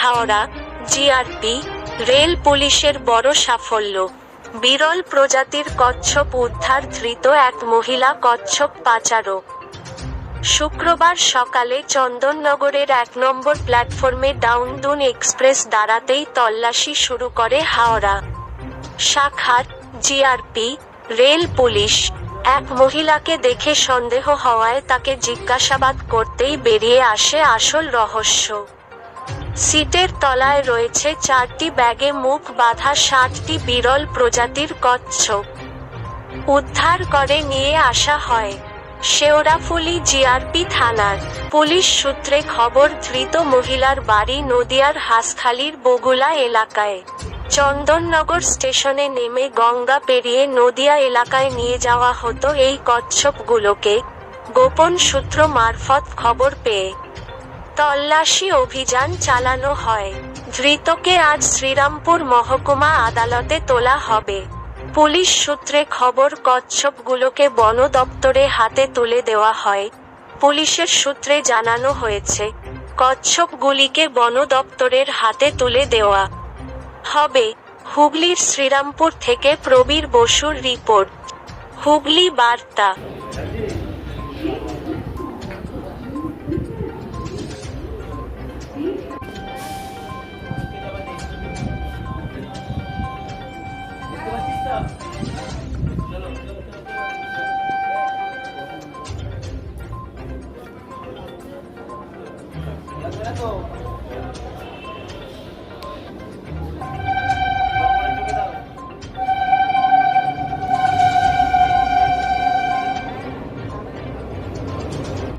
Howrah, GRP, rail পুলিশের বড় সাফল্য। বিরল প্রজাতির কচ্ছপ উদ্ধার ধৃত এক মহিলা কচ্ছপ পাচারক। শুক্রবার সকালে চন্দননগরের এক নম্বর প্ল্যাটফর্মে ডাউনদুন এক্সপ্রেস দাঁড়াতেই তল্লাশি শুরু করে হাওড়া। শাখার জিআরপি, রেল পুলিশ। এক মহিলাকে দেখে সন্দেহ হওয়ায় তাকে জিজ্ঞাসাবাদ করতেই বেরিয়ে আসে আসল রহস্য। সিটের তলায় রয়েছে চারটি ব্যাগে মুখ বাঁধা ষাটটি বিরল প্রজাতির কচ্ছপ উদ্ধার করে নিয়ে আসা হয়। শেওড়াফুলি জিআরপি থানার পুলিশ সূত্রে খবর, ধৃত মহিলার বাড়ি নদিয়ার হাসখালির বগুলা এলাকায়। চন্দননগর স্টেশনে নেমে গঙ্গা পেরিয়ে নদিয়া এলাকায় নিয়ে যাওয়া হতো এই কচ্ছপগুলোকে। গোপন সূত্র মারফত খবর পেয়ে তল্লাশি অভিযান চালানো হয়। ধৃতকে আজ শ্রীরামপুর মহকুমা আদালতে তোলা হবে। পুলিশ সূত্রে খবর, কচ্ছপগুলোকে বন দপ্তরে হাতে তুলে দেওয়া হয়। পুলিশের সূত্রে জানানো হয়েছে, কচ্ছপগুলিকে বন দপ্তরের হাতে তুলে দেওয়া হবে। হুগলির শ্রীরামপুর থেকে প্রবীর বসুর রিপোর্ট। হুগলি বার্তা 来走。